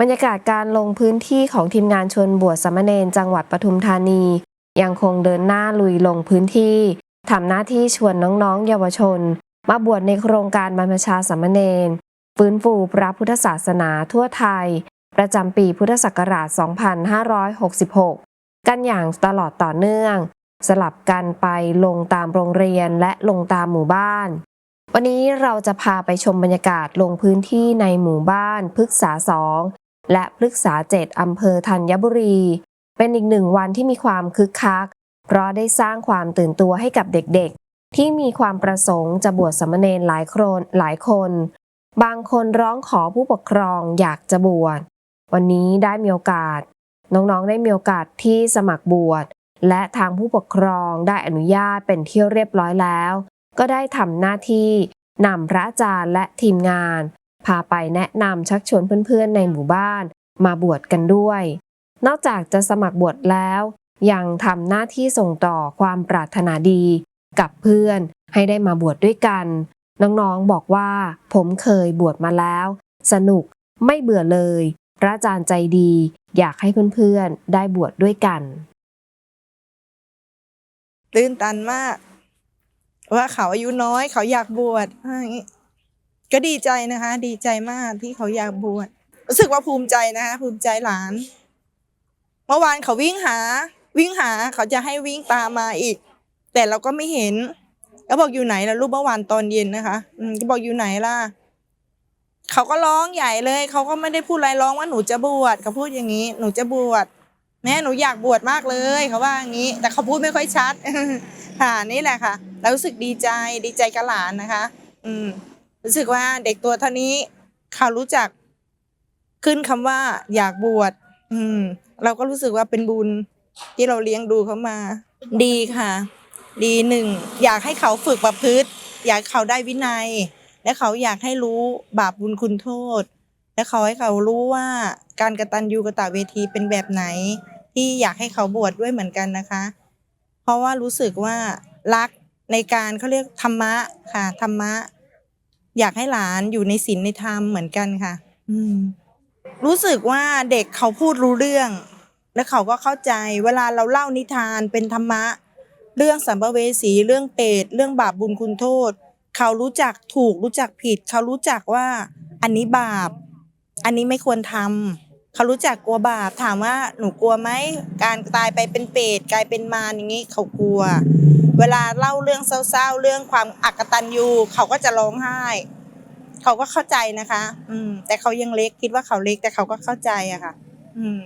บรรยากาศการลงพื้นที่ของทีมงานชวนบวชสามเณรจังหวัดปทุมธานี ยังคงเดินหน้าลุยลงพื้นที่ทำหน้าที่ชวนน้องๆ เยาวชน มาบวชในโครงการบรรพชาสามเณรฟื้นฟูพระพุทธศาสนาทั่วไทย ประจำปีพุทธศักราช 2566 กันอย่างตลอดต่อเนื่อง สลับกันไปลงตามโรงเรียนและลงตามหมู่บ้าน วันนี้เราจะพาไปชมบรรยากาศลงพื้นที่ในหมู่บ้านพฤกษาสอง และพฤกษาเจ็ดอำเภอธัญบุรี เป็นอีกหนึ่งวันที่มีความคึกคัก เพราะได้สร้างความตื่นตัวให้กับเด็กๆ ที่มีความประสงค์จะบวชสามเณรหลายคนหลายคน บางคนร้องขอผู้ปกครองอยากจะบวช วันนี้ได้มีโอกาส น้องๆได้มีโอกาสที่สมัครบวช และทางผู้ปกครองได้อนุญาตเป็นที่เรียบร้อยแล้ว ก็ได้ทำหน้าที่นำพระอาจารย์และทีมงานาไปแนะนำชักชวนเพื่อนๆในหมู่บ้าน มาบวชกันด้วย นอกจากจะสมัครบวชแล้ว ยังทำหน้าที่ส่งต่อความปรารถนาดี กับเพื่อนให้ได้มาบวชดด้วยกัน น้องๆบอกว่า ผมเคยบวชมาแล้ว สนุกไม่เบื่อเลย พระอาจารย์ใจดี อยากให้เพื่อนๆได้บวชดด้วยกันตื้นตันมาก ว่าเขาอายุน้อยเขาอยากบวชว่าอย่างงี้ ก็ดีใจนะคะ ดีใจมากที่เขาอยากบวชรู้สึกว่าภูมิใจนะคะภูมิใจหลาน เมื่อวานเขาวิ่งหา วิ่งหาเขาจะให้วิ่งตามมาอีก แต่เราก็ไม่เห็นก็บอกอยู่ไหนล่ะลูกเมื่อวานตอนเย็นนะคะ อืมก็บอกอยู่ไหนล่ะเขาก็ร้องใหญ่เลย เขาก็ไม่ได้พูดอะไรร้องว่าหนูจะบวชเขาพูดอย่างนี้ หนูจะบวชแม่หนูอยากบวชมากเลยเขาว่าอย่างนี้ แต่เขาพูดไม่ค่อยชัดค่ะนี่แหละค่ะเรารู้สึกดีใจดีใจกับหลานนะคะ อืม รู้สึกว่าเด็กตัวเท่านี้เขารู้จักขึ้นคำว่าอยากบวชอืม เราก็รู้สึกว่าเป็นบุญที่เราเลี้ยงดูเขามา ดีค่ะ ดีหนึ่งอยากให้เขาฝึกประพฤติ อยากให้เขาได้วินัย และเขาอยากให้รู้บาปบุญคุณโทษ และเขาให้เขารู้ว่าการกระตันยูกระตะเวทีเป็นแบบไหน ที่อยากให้เขาบวชดด้วยเหมือนกันนะคะ เพราะว่ารู้สึกว่ารักในการเขาเรียกธรรมะค่ะธรรมะ อยากให้หลานอยู่ในศีลในธรรมเหมือนกันค่ะ อืม รู้สึกว่าเด็กเขาพูดรู้เรื่อง และเขาก็เข้าใจเวลาเราเล่านิทานเป็นธรรมะ เรื่องสัมภเวสีเรื่องเปรตเรื่องบาปบุญคุณโทษ เขารู้จักถูกรู้จักผิด เขารู้จักว่า อันนี้บาป อันนี้ไม่ควรทำ เขารู้จักกลัวบาปถามว่าหนูกลัวไหมการตายไปเป็นเปรตกลายเป็นมารอย่างนี้เขากลัว เวลาเล่าเรื่องเศร้าๆเรื่องความอักตันยูเขาก็จะร้องไห้เขาก็เข้าใจนะคะ อืม แต่เขายังเล็กคิดว่าเขาเล็กแต่เขาก็เข้าใจอะค่ะ อืม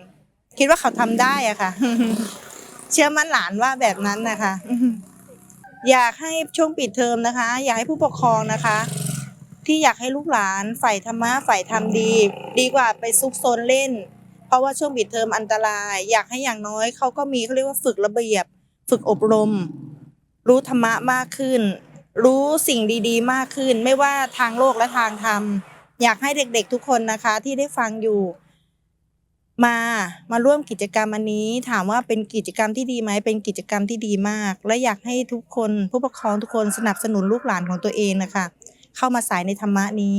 คิดว่าเขาทำได้อะค่ะ เชื่อมั่นหลานว่าแบบนั้นนะคะอยากให้ช่วงปิดเทอมนะคะ อยากให้ผู้ปกครองนะคะ ที่อยากให้ลูกหลานใฝ่ธรรมะใฝ่ธรรมดี ดีกว่าไปซุกซนเล่น เพราะว่าช่วงปิดเทอมอันตราย อยากให้อย่างน้อยเขาก็มีเขาเรียกว่าฝึกระเบียบ ฝึกอบรม รู้ธรรมะมากขึ้น รู้สิ่งดีๆ มากขึ้น ไม่ว่าทางโลกและทางธรรม อยากให้เด็กๆทุกคนนะคะที่ได้ฟังอยู่ มามาร่วมกิจกรรมอันนี้ ถามว่าเป็นกิจกรรมที่ดีไหมเป็นกิจกรรมที่ดีมาก และอยากให้ทุกคนผู้ปกครองทุกคนสนับสนุนลูกหลานของตัวเองนะคะ เข้ามาสายในธรรมะนี้